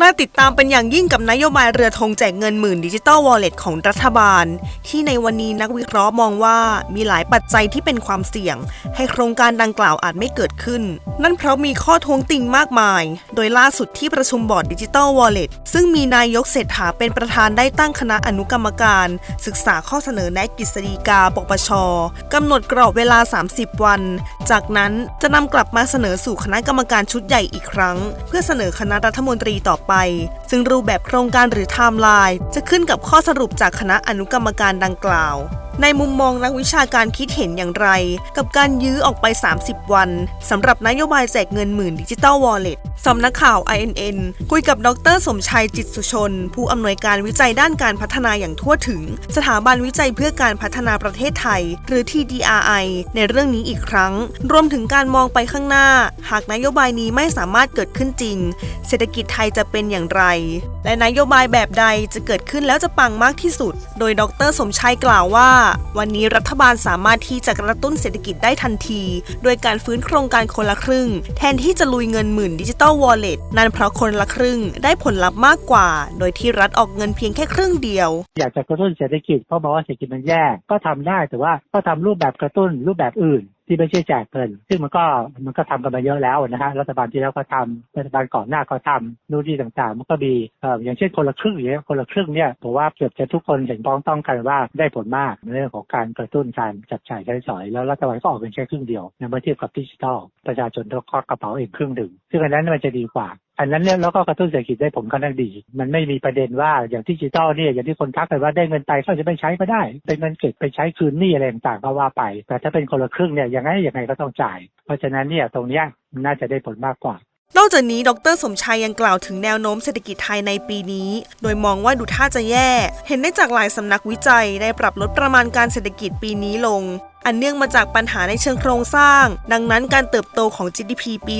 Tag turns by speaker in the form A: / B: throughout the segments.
A: น่าติดตามเป็นอย่างยิ่งกับนโยบายเรือธงแจกเงินหมื่นดิจิตอลวอลเล็ตของรัฐบาล ที่ในวันนี้นักวิเคราะห์มองว่ามีหลายปัจจัยที่เป็นความเสี่ยง ให้โครงการดังกล่าวอาจไม่เกิดขึ้น นั่นเพราะมีข้อท้วงติงมากมาย โดยล่าสุดที่ประชุมบอร์ดดิจิตอลวอลเล็ตซึ่งมีนายกเศรษฐาเป็นประธานได้ตั้งคณะอนุกรรมการ ศึกษาข้อเสนอแนะกฤษฎีกาปปชกำหนดกรอบเวลา 30 วัน จากนั้นจะนำกลับมาเสนอสู่คณะกรรมการชุดใหญ่อีกครั้ง เพื่อเสนอคณะรัฐมนตรีต่อไป ซึ่งรูปแบบโครงการหรือไทม์ไลน์จะขึ้นกับข้อสรุปจากคณะอนุกรรมการดังกล่าว ในมุมมองนักวิชาการคิดเห็นอย่างไร กับการยื้อออกไป 30 วันสำหรับนโยบายแจกเงินหมื่นดิจิตอลวอลเล็ตสำนักข่าว INN คุยกับดร สมชัยจิตสุชน ผู้อำนวยการวิจัยด้านการพัฒนาอย่างทั่วถึง สถาบันวิจัยเพื่อการพัฒนาประเทศไทย หรือ TDRI ในเรื่องนี้อีกครั้ง รวมถึงการมองไปข้างหน้า หากนโยบายนี้ไม่สามารถเกิดขึ้นจริง เศรษฐกิจไทยจะเป็นอย่างไร และนโยบายแบบใดจะเกิดขึ้นแล้วจะปังมากที่สุด โดยดร สมชัยกล่าวว่าวันนี้รัฐบาลสามารถที่จะกระตุ้นเศรษฐกิจได้ทันที โดยการฟื้นโครงการคนละครึ่ง แทนที่จะลุยเงินหมื่นดิจิตอลวอลเล็ตนั่นเพราะคนละครึ่งได้ผลลัพธ์มากกว่า โดยที่รัฐออกเงินเพียงแค่ครึ่งเดียว
B: อยากจะกระตุ้นเศรษฐกิจเพราะบอกว่าเศรษฐกิจมันแย่ก็ทำได้แต่ว่าก็ทำรูปแบบกระตุ้นรูปแบบอื่น ที่ไม่ใช่แจกเงิน ซึ่งมันก็มันก็ทำกันมาเยอะแล้วนะฮะรัฐบาลที่แล้วก็ทำรัฐบาลก่อนหน้าก็ทำนู่นที่ต่างๆ มันก็มีเอ่ออย่างเช่นคนละครึ่งอย่างเงี้ยคนละครึ่งเนี่ยผมว่าเกือบจะทุกคนเห็นพ้องต้องกันว่าได้ผลมากในเรื่องของการกระตุ้นการจับจ่ายใช้สอย แล้วรัฐบาลก็ออกเป็นแค่ครึ่งเดียวในเมื่อเทียบกับดิจิทัลประชาชนต้องควักกระเป๋าเองครึ่งหนึ่งซึ่งอันนั้นมันจะดีกว่า อันนั้นเนี่ยแล้วก็กระตุ้นเศรษฐกิจได้ผลค่อนข้างดี มันไม่มีประเด็นว่าอย่างดิจิตอลเนี่ยอย่างที่คนทักกันว่าได้เงินไปเขาจะไม่ใช้ก็ได้ เป็นเงินเก็บไปใช้คืนหนี้อะไรต่างๆก็ว่าไป แต่ถ้าเป็นคนละครึ่งเนี่ยยังไงยังไงก็ต้องจ่าย เพราะฉะนั้นเนี่ยตรงเนี้ยมันน่าจะได้ผลมากกว่า
A: นอกจากนี้ ดรสมชัยยังกล่าวถึงแนวโน้มเศรษฐกิจไทยในปีนี้ โดยมองว่าดูท่าจะแย่ เห็นได้จากหลายสำนักวิจัยได้ปรับลดประมาณการเศรษฐกิจปีนี้ลง อันเนื่องมาจากปัญหาในเชิงโครงสร้าง ดังนั้นการเติบโตของ GDP ปี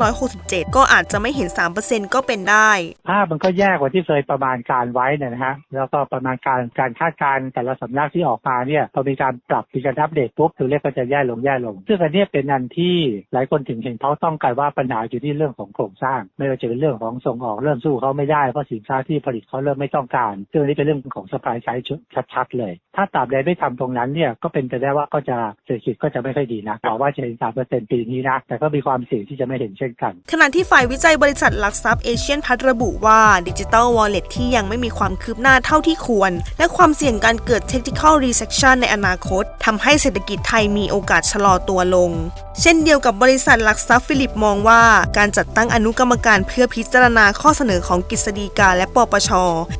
A: 2567 ก็อาจจะไม่เห็น 3%ก็เป็นได้
B: ภาพมันก็แย่กว่าที่เคยประมาณการไว้นะฮะ แล้วก็ประมาณการการคาดการณ์แต่ละสำนักที่ออกมาเนี่ยพอมีการปรับมีการอัปเดตปุ๊บตัวเลขก็จะแย่ลงแย่ลง ซึ่งอันนี้เป็นอันที่หลายคนถึงเห็นเขาต้องการว่าปัญหาอยู่ที่เรื่องของโครงสร้าง ไม่ว่าจะเป็นเรื่องของส่งออกเริ่มสู้เขาไม่ได้เพราะสินค้าที่ผลิตเขาเริ่มไม่ต้องการ ซึ่งอันนี้เป็นเรื่องของสปายไซด์ชัดๆเลย ถ้าตราบใดไม่ทำตรงนั้นเนี่ยก็เป็นไปได้ว่าก็จะเศรษฐกิจก็จะไม่ค่อยดีนะบอกว่าจะเห็นสามเปอร์เซ็นต์ปีนี้นะ แต่ก็มีความเสี่ยงที่จะไม่เห็นเช่นกัน
A: ขณะที่ฝ่ายวิจัยบริษัทหลักทรัพย์เอเชียนพัฒระบุว่าดิจิตอลวอลเล็ตที่ยังไม่มีความคืบหน้าเท่าที่ควร และความเสี่ยงการเกิด technical recession ในอนาคตทำให้เศรษฐกิจไทยมีโอกาสชะลอตัวลง เช่นเดียวกับบริษัทหลักทรัพย์ฟิลิปมองว่า การจัดตั้งอนุกรรมการเพื่อพิจารณาข้อเสนอของกฤษฎีกาและปปช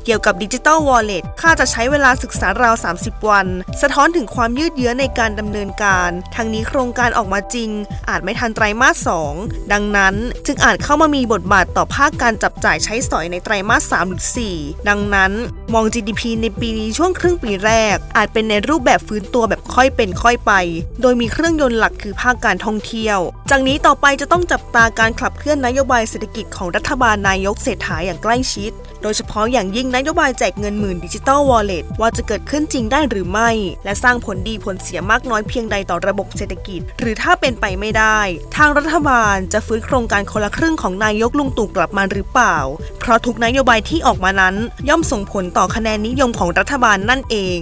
A: เกี่ยวกับดิจิ t a ลวอลเล็ตค่าจะใช้เวลาศึกษาราว 30 วัน สะท้อนถึงความยืดเยื้อในการดำเนินการ ทั้งนี้โครงการออกมาจริง อาจไม่ทันไตรมาส 2 ดังนั้น จึงอาจเข้ามามีบทบาทต่อภาคการจับจ่ายใช้สอยในไตรมาส 3 หรือ 4 ดังนั้น มอง GDP ในปีนี้ช่วงครึ่งปีแรก อาจเป็นในรูปแบบฟื้นตัวแบบค่อยเป็นค่อยไป โดยมีเครื่องยนต์หลักคือภาคการท่องเที่ยว จากนี้ต่อไปจะต้องจับตาการขับเคลื่อนนโยบายเศรษฐกิจของรัฐบาลนายกเศรษฐาอย่างใกล้ชิด โดยเฉพาะอย่างยิ่งนโยบายแจกเงินหมื่นดิจิตอลวอลเล็ตว่าจะเกิดขึ้นจริงได้หรือไม่ และสร้างผลดีผลเสียมากน้อยเพียงใดต่อระบบเศรษฐกิจ หรือถ้าเป็นไปไม่ได้ ทางรัฐบาลจะฟื้นโครงการคนละครึ่งของนายกลุงตู่กลับมาหรือเปล่า เพราะทุกนโยบายที่ออกมานั้น ย่อมส่งผลต่อคะแนนนิยมของรัฐบาลนั่นเอง